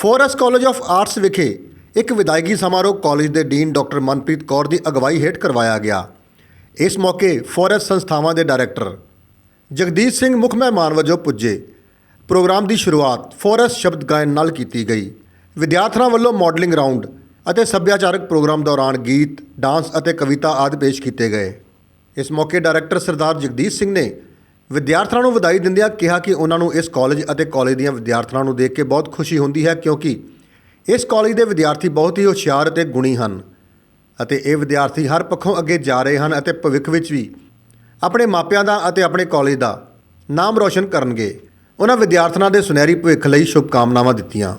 Forest college of arts ਵਿਖੇ ਇੱਕ ਵਿਦਾਇਗੀ ਸਮਾਰੋਹ ਕਾਲਜ ਦੇ ਡੀਨ ਡਾਕਟਰ ਮਨਪ੍ਰੀਤ ਕੌਰ ਦੀ ਅਗਵਾਈ ਹੇਠ ਕਰਵਾਇਆ ਗਿਆ। ਇਸ ਮੌਕੇ ਫੋਰੈਸ ਸੰਸਥਾਵਾਂ ਦੇ ਡਾਇਰੈਕਟਰ ਜਗਦੀਸ਼ ਸਿੰਘ ਮੁੱਖ ਮਹਿਮਾਨ ਵਜੋਂ ਪੁੱਜੇ। ਪ੍ਰੋਗਰਾਮ ਦੀ ਸ਼ੁਰੂਆਤ ਫੋਰੈਸ ਸ਼ਬਦ ਗਾਇਨ ਨਾਲ ਕੀਤੀ ਗਈ। ਵਿਦਿਆਰਥੀਆਂ ਵੱਲੋਂ ਮਾਡਲਿੰਗ ਰਾਉਂਡ ਅਤੇ ਸੱਭਿਆਚਾਰਕ ਪ੍ਰੋਗਰਾਮ ਦੌਰਾਨ ਗੀਤ, ਡਾਂਸ ਅਤੇ ਕਵਿਤਾ ਆਦਿ ਪੇਸ਼ ਕੀਤੇ ਗਏ। ਇਸ ਮੌਕੇ ਡਾਇਰੈਕਟਰ ਸਰਦਾਰ ਜਗਦੀਸ਼ ਸਿੰਘ ਨੇ ਵਿਦਿਆਰਥਣਾਂ ਨੂੰ ਵਧਾਈ ਦਿੰਦਿਆਂ ਕਿਹਾ ਕਿ ਉਹਨਾਂ ਨੂੰ ਇਸ ਕਾਲਜ ਅਤੇ ਕਾਲਜ ਦੀਆਂ ਵਿਦਿਆਰਥਣਾਂ ਨੂੰ ਦੇਖ ਕੇ ਬਹੁਤ ਖੁਸ਼ੀ ਹੁੰਦੀ ਹੈ ਕਿਉਂਕਿ ਇਸ ਕਾਲਜ ਦੇ ਵਿਦਿਆਰਥੀ ਬਹੁਤ ਹੀ ਹੁਸ਼ਿਆਰ ਅਤੇ ਗੁਣੀ ਹਨ ਅਤੇ ਇਹ ਵਿਦਿਆਰਥੀ ਹਰ ਪੱਖੋਂ ਅੱਗੇ ਜਾ ਰਹੇ ਹਨ ਅਤੇ ਭਵਿੱਖ ਵਿੱਚ ਵੀ ਆਪਣੇ ਮਾਪਿਆਂ ਦਾ ਅਤੇ ਆਪਣੇ ਕਾਲਜ ਦਾ ਨਾਮ ਰੌਸ਼ਨ ਕਰਨਗੇ। ਉਹਨਾਂ ਵਿਦਿਆਰਥਣਾਂ ਦੇ ਸੁਨਹਿਰੀ ਭਵਿੱਖ ਲਈ ਸ਼ੁਭਕਾਮਨਾਵਾਂ ਦਿੱਤੀਆਂ।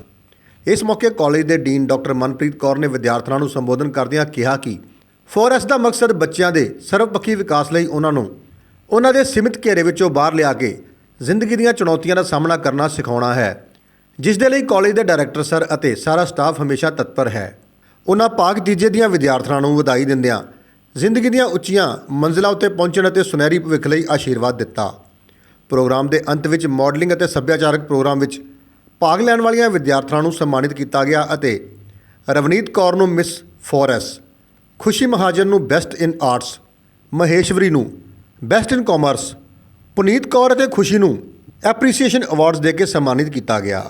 ਇਸ ਮੌਕੇ ਕਾਲਜ ਦੇ ਡੀਨ ਡਾਕਟਰ ਮਨਪ੍ਰੀਤ ਕੌਰ ਨੇ ਵਿਦਿਆਰਥਣਾਂ ਨੂੰ ਸੰਬੋਧਨ ਕਰਦਿਆਂ ਕਿਹਾ ਕਿ ਫੋਰੈਸ ਦਾ ਮਕਸਦ ਬੱਚਿਆਂ ਦੇ ਸਰਵਪੱਖੀ ਵਿਕਾਸ ਲਈ ਉਹਨਾਂ ਨੂੰ ਉਹਨਾਂ ਦੇ ਸੀਮਿਤ ਘੇਰੇ ਵਿੱਚੋਂ ਬਾਹਰ ਲਿਆ ਕੇ ਜ਼ਿੰਦਗੀ ਦੀਆਂ ਚੁਣੌਤੀਆਂ ਦਾ ਸਾਹਮਣਾ ਕਰਨਾ ਸਿਖਾਉਣਾ ਹੈ, ਜਿਸ ਦੇ ਲਈ ਕਾਲਜ ਦੇ ਡਾਇਰੈਕਟਰ ਸਰ ਅਤੇ ਸਾਰਾ ਸਟਾਫ ਹਮੇਸ਼ਾ ਤਤਪਰ ਹੈ। ਉਹਨਾਂ ਪਾਕ ਤੀਜੇ ਦੀਆਂ ਵਿਦਿਆਰਥਣਾਂ ਨੂੰ ਵਧਾਈ ਦਿੰਦਿਆਂ ਜ਼ਿੰਦਗੀ ਦੀਆਂ ਉੱਚੀਆਂ ਮੰਜ਼ਿਲਾਂ ਉੱਤੇ ਪਹੁੰਚਣ ਅਤੇ ਸੁਨਹਿਰੀ ਭਵਿੱਖ ਲਈ ਆਸ਼ੀਰਵਾਦ ਦਿੱਤਾ। ਪ੍ਰੋਗਰਾਮ ਦੇ ਅੰਤ ਵਿੱਚ ਮਾਡਲਿੰਗ ਅਤੇ ਸੱਭਿਆਚਾਰਕ ਪ੍ਰੋਗਰਾਮ ਵਿੱਚ ਭਾਗ ਲੈਣ ਵਾਲੀਆਂ ਵਿਦਿਆਰਥਣਾਂ ਨੂੰ ਸਨਮਾਨਿਤ ਕੀਤਾ ਗਿਆ ਅਤੇ ਰਵਨੀਤ ਕੌਰ ਨੂੰ ਮਿਸ ਫੋਰੈਸ, ਖੁਸ਼ੀ ਮਹਾਜਨ ਨੂੰ ਬੈਸਟ ਇਨ ਆਰਟਸ, ਮਹੇਸ਼ਵਰੀ ਨੂੰ best in commerce Puneet Kaur ਅਤੇ ਖੁਸ਼ੀ ਨੂੰ ਐਪਰੀਸੀਏਸ਼ਨ ਅਵਾਰਡਸ ਦੇ ਕੇ ਸਨਮਾਨਿਤ ਕੀਤਾ ਗਿਆ।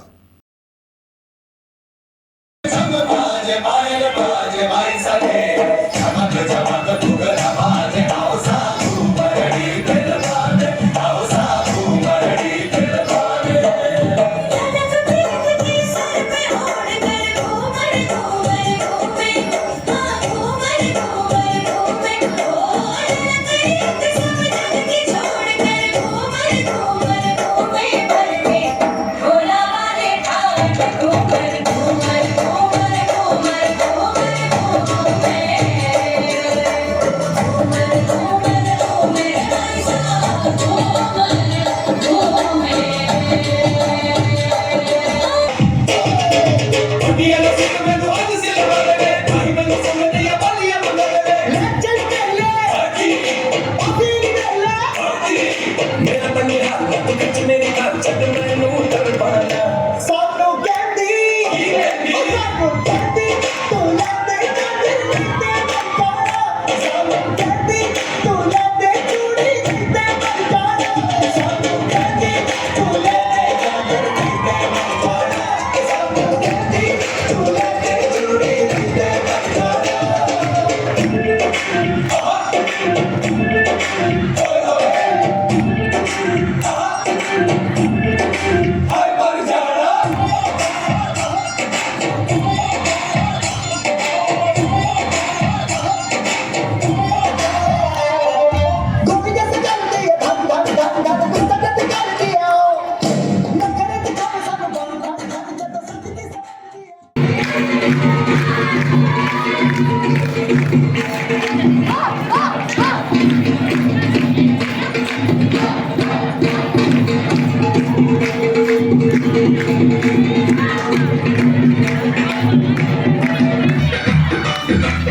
ਹਾਏ ਮਰ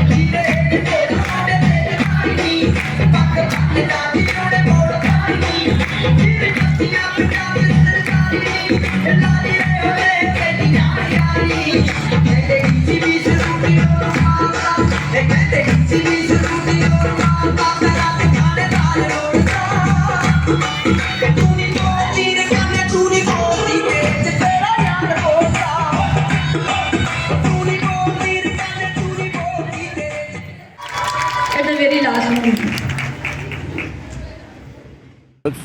Chile.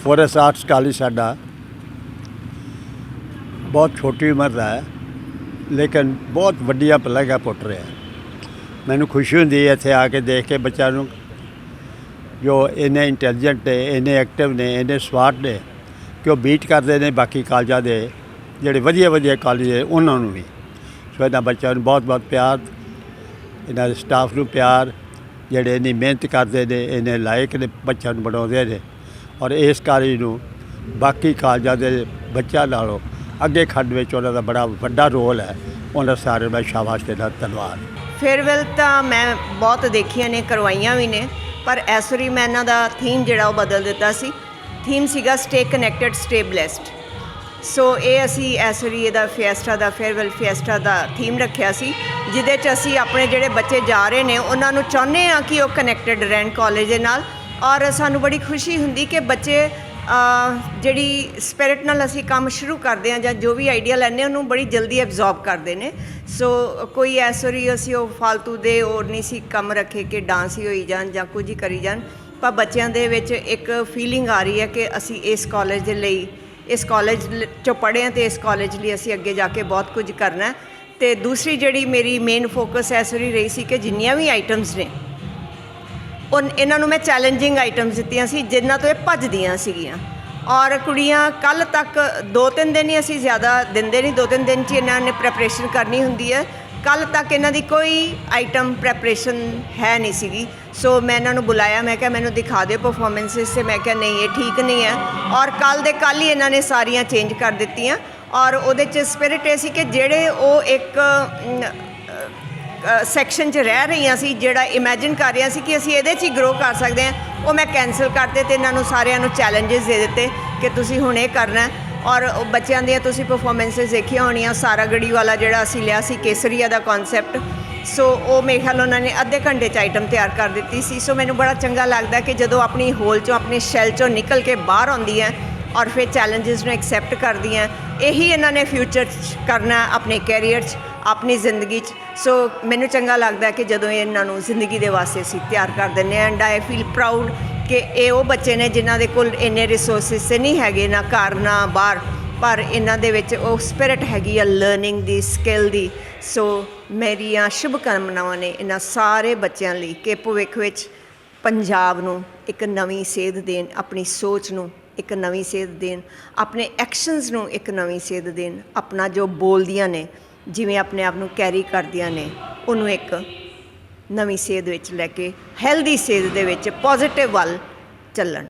ਫੋਰੈਸਟ ਆਰਟਸ ਕਾਲਜ ਸਾਡਾ। ਬਹੁਤ ਛੋਟੀ ਉਮਰ ਦਾ ਹੈ, ਲੇਕਿਨ ਬਹੁਤ ਵੱਡੀਆਂ ਪਲਗਾ ਪੁੱਟ ਰਿਹਾ ਮੈਨੂੰ ਖੁਸ਼ੀ ਹੁੰਦੀ ਹੈ ਇੱਥੇ ਆ ਕੇ ਦੇਖ ਕੇ ਬੱਚਿਆਂ ਨੂੰ, ਜੋ ਇੰਨੇ ਇੰਟੈਲੀਜੈਂਟ ਨੇ, ਇੰਨੇ ਐਕਟਿਵ ਨੇ, ਇੰਨੇ ਸਮਾਰਟ ਨੇ, ਕਿ ਉਹ ਬੀਟ ਕਰਦੇ ਨੇ ਬਾਕੀ ਕਾਲਜਾਂ ਦੇ, ਜਿਹੜੇ ਵਧੀਆ ਵਧੀਆ ਕਾਲਜ ਹੈ ਉਹਨਾਂ ਨੂੰ ਵੀ। ਸੋ ਇਹਨਾਂ ਬੱਚਿਆਂ ਨੂੰ ਬਹੁਤ ਬਹੁਤ ਪਿਆਰ, ਇਹਨਾਂ ਦੇ ਸਟਾਫ ਨੂੰ ਪਿਆਰ, ਜਿਹੜੇ ਇੰਨੀ ਮਿਹਨਤ ਕਰਦੇ ਨੇ, ਇੰਨੇ ਲਾਇਕ ਨੇ, ਬੱਚਿਆਂ ਨੂੰ ਬਣਾਉਂਦੇ ਨੇ। ਔਰ ਇਸ ਕਾਰਜ ਨੂੰ ਬਾਕੀ ਕਾਲਜਾਂ ਦੇ ਬੱਚਿਆਂ ਨਾਲੋਂ ਅੱਗੇ ਖੰਡ ਵਿੱਚ ਉਹਨਾਂ ਦਾ ਬੜਾ ਵੱਡਾ ਰੋਲ ਹੈ। ਉਹਨਾਂ ਸਾਰਿਆਂ ਦਾ ਸ਼ਾਬਾਸ਼ ਦੇਣਾ ਧੰਨਵਾਦ। ਫੇਅਰਵੈਲ ਤਾਂ ਮੈਂ ਬਹੁਤ ਦੇਖੀਆਂ ਨੇ, ਕਰਵਾਈਆਂ ਵੀ ਨੇ, ਪਰ ਇਸ ਵਾਰੀ ਮੈਂ ਇਹਨਾਂ ਦਾ ਥੀਮ ਜਿਹੜਾ ਉਹ ਬਦਲ ਦਿੱਤਾ ਸੀ। ਥੀਮ ਸੀਗਾ stay connected stay blessed so ਇਹ ਅਸੀਂ ਇਸ ਵਾਰੀ ਇਹਦਾ ਫਿਐਸਟਾ ਦਾ ਫੇਅਰਵੈਲ ਫਿਐਸਟਾ ਦਾ ਥੀਮ ਰੱਖਿਆ ਸੀ, ਜਿਹਦੇ 'ਚ ਅਸੀਂ ਆਪਣੇ ਜਿਹੜੇ ਬੱਚੇ ਜਾ ਰਹੇ ਨੇ, ਉਹਨਾਂ ਨੂੰ ਚਾਹੁੰਦੇ ਆ ਕਿ ਉਹ ਕਨੈਕਟਡ ਰਹਿਣ ਕਾਲਜ ਦੇ ਨਾਲ। ਔਰ ਸਾਨੂੰ ਬੜੀ ਖੁਸ਼ੀ ਹੁੰਦੀ ਕਿ ਬੱਚੇ ਜਿਹੜੀ ਸਪਿਰਿਟ ਨਾਲ ਅਸੀਂ ਕੰਮ ਸ਼ੁਰੂ ਕਰਦੇ ਆ ਜਾਂ ਜੋ ਵੀ ਆਈਡੀਆ ਲੈਂਦੇ ਹਾਂ, ਉਹਨੂੰ ਬੜੀ ਜਲਦੀ ਐਬਜ਼ੌਰਬ ਕਰਦੇ ਨੇ। ਸੋ ਕੋਈ ਐਸ ਵਾਰੀ ਅਸੀਂ ਉਹ ਫालतू ਦੇ ਹੋਰ ਨਹੀਂ ਸੀ ਕੰਮ ਰੱਖੇ ਕਿ ਡਾਂਸ ਹੀ ਹੋਈ ਜਾਣ ਜਾਂ ਕੁਝ ਹੀ ਕਰੀ ਜਾਣ। ਪਰ ਬੱਚਿਆਂ ਦੇ ਵਿੱਚ ਇੱਕ ਫੀਲਿੰਗ ਆ ਰਹੀ ਹੈ ਕਿ ਅਸੀਂ ਇਸ ਕਾਲਜ ਦੇ ਲਈ, ਇਸ ਕਾਲਜ ਚੋਂ ਪੜ੍ਹੇ ਹਾਂ ਤੇ ਇਸ ਕਾਲਜ ਲਈ ਅਸੀਂ ਅੱਗੇ ਜਾ ਕੇ ਬਹੁਤ ਕੁਝ ਕਰਨਾ ਹੈ। ਤੇ ਦੂਸਰੀ ਜਿਹੜੀ ਮੇਰੀ ਮੇਨ ਫੋਕਸ ਐਸ ਵਾਰੀ ਰਹੀ ਸੀ ਕਿ ਜਿੰਨੀਆਂ ਵੀ ਆਈਟਮਸ ਨੇ ਉਹ ਇਹਨਾਂ ਨੂੰ ਮੈਂ ਚੈਲੰਜਿੰਗ ਆਈਟਮਸ ਦਿੱਤੀਆਂ ਸੀ, ਜਿਨ੍ਹਾਂ ਤੋਂ ਇਹ ਭੱਜਦੀਆਂ ਸੀਗੀਆਂ। ਔਰ ਕੁੜੀਆਂ ਕੱਲ ਤੱਕ ਦੋ ਤਿੰਨ ਦਿਨ ਹੀ ਅਸੀਂ ਜ਼ਿਆਦਾ ਦਿੰਦੇ ਨਹੀਂ, ਦੋ ਤਿੰਨ ਦਿਨ 'ਚ ਹੀ ਇਹਨਾਂ ਨੇ ਪ੍ਰੈਪਰੇਸ਼ਨ ਕਰਨੀ ਹੁੰਦੀ ਹੈ। ਕੱਲ ਤੱਕ ਇਹਨਾਂ ਦੀ ਕੋਈ ਆਈਟਮ ਪ੍ਰੈਪਰੇਸ਼ਨ ਹੈ ਨਹੀਂ ਸੀਗੀ। ਸੋ ਮੈਂ ਇਹਨਾਂ ਨੂੰ ਬੁਲਾਇਆ, ਮੈਂ ਕਿਹਾ ਮੈਨੂੰ ਦਿਖਾ ਦਿਓ ਪਰਫਾਰਮੈਂਸਸ ਤੇ ਮੈਂ ਕਿਹਾ ਨਹੀਂ, ਇਹ ਠੀਕ ਨਹੀਂ ਹੈ। ਔਰ ਕੱਲ ਦੇ ਕੱਲ ਹੀ ਇਹਨਾਂ ਨੇ ਸਾਰੀਆਂ ਚੇਂਜ ਕਰ ਦਿੱਤੀਆਂ। ਔਰ ਉਹਦੇ 'ਚ ਸਪਿਰਿਟ ਇਹ ਸੀ ਕਿ ਜਿਹੜੇ ਉਹ ਇੱਕ ਸੈਕਸ਼ਨ 'ਚ ਰਹਿ ਰਹੀਆਂ ਸੀ, ਜਿਹੜਾ ਇਮੇਜਿਨ ਕਰ ਰਹੀਆਂ ਸੀ ਕਿ ਅਸੀਂ ਇਹਦੇ 'ਚ ਹੀ ਗਰੋ ਕਰ ਸਕਦੇ ਹਾਂ। ਉਹ ਮੈਂ ਕੈਨਸਲ ਕਰਤੇ ਤੇ ਇਹਨਾਂ ਨੂੰ ਸਾਰਿਆਂ ਨੂੰ ਚੈਲੰਜਸ ਦੇ ਦਿੱਤੇ ਕਿ ਤੁਸੀਂ ਹੁਣ ਇਹ ਕਰਨਾ ਔਰ ਉਹ ਬੱਚਿਆਂ ਦੀਆਂ ਤੁਸੀਂ ਪਰਫਾਰਮੈਂਸਸ ਦੇਖੀਆਂ ਹੋਣੀਆਂ ਸਾਰਾ ਗੜੀ ਵਾਲਾ ਜਿਹੜਾ ਅਸੀਂ ਲਿਆ ਸੀ, ਕੇਸਰੀਆ ਦਾ ਕਨਸੈਪਟ ਸੋ ਉਹ ਮੇਰੇ ਖਿਆਲ ਉਹਨਾਂ ਨੇ ਅੱਧੇ ਘੰਟੇ 'ਚ ਆਈਟਮ ਤਿਆਰ ਕਰ ਦਿੱਤੀ ਸੀ। ਸੋ ਮੈਨੂੰ ਬੜਾ ਚੰਗਾ ਲੱਗਦਾ ਕਿ ਜਦੋਂ ਆਪਣੀ ਹੋਲ 'ਚੋਂ, ਆਪਣੇ ਸ਼ੈਲ 'ਚੋਂ ਨਿਕਲ ਕੇ ਬਾਹਰ ਆਉਂਦੀ ਹੈ ਔਰ ਫਿਰ ਚੈਲੰਜਸ ਨੂੰ ਐਕਸੈਪਟ ਕਰਦੀ ਕਰਦੀਆਂ, ਇਹੀ ਇਹਨਾਂ ਨੇ ਫਿਊਚਰ 'ਚ ਕਰਨਾ ਆਪਣੇ ਕੈਰੀਅਰ 'ਚ। ਆਪਣੀ ਜ਼ਿੰਦਗੀ 'ਚ। ਸੋ ਮੈਨੂੰ ਚੰਗਾ ਲੱਗਦਾ ਕਿ ਜਦੋਂ ਇਹਨਾਂ ਨੂੰ ਜ਼ਿੰਦਗੀ ਦੇ ਵਾਸਤੇ ਅਸੀਂ ਤਿਆਰ ਕਰ ਦਿੰਦੇ ਹਾਂ। ਐਂਡ ਆਈ ਫੀਲ ਪ੍ਰਾਊਡ ਕਿ ਇਹ ਉਹ ਬੱਚੇ ਨੇ ਜਿਨ੍ਹਾਂ ਦੇ ਕੋਲ ਇੰਨੇ ਰਿਸੋਰਸਿਸ ਨਹੀਂ ਹੈਗੇ, ਨਾ ਘਰ, ਨਾ ਬਾਹਰ। ਪਰ ਇਹਨਾਂ ਦੇ ਵਿੱਚ ਉਹ ਸਪਿਰਿਟ ਹੈਗੀ ਆ ਲਰਨਿੰਗ ਦੀ ਸਕਿੱਲ ਦੀ। ਸੋ ਮੇਰੀਆਂ ਸ਼ੁਭ ਕਾਮਨਾਵਾਂ ਨੇ ਇਹਨਾਂ ਸਾਰੇ ਬੱਚਿਆਂ ਲਈ ਕਿ ਭਵਿੱਖ ਵਿੱਚ ਪੰਜਾਬ ਨੂੰ ਇੱਕ ਨਵੀਂ ਸੇਧ ਦੇਣ, ਆਪਣੀ ਸੋਚ ਨੂੰ ਇੱਕ ਨਵੀਂ ਸੇਧ ਦੇਣ, ਆਪਣੇ ਐਕਸ਼ਨਸ ਨੂੰ ਇੱਕ ਨਵੀਂ ਸੇਧ ਦੇਣ, ਆਪਣਾ ਜੋ ਬੋਲਦੀਆਂ ਨੇ ਜਿਵੇਂ ਆਪਣੇ ਆਪ ਨੂੰ ਕੈਰੀ ਕਰਦੀਆਂ ਨੇ, ਉਹਨੂੰ ਇੱਕ ਨਵੀਂ ਸੇਧ ਵਿੱਚ ਲੈ ਕੇ ਹੈਲਦੀ ਸੇਧ ਦੇ ਵਿੱਚ ਪੋਜ਼ਿਟਿਵ ਵੱਲ ਚੱਲਣ।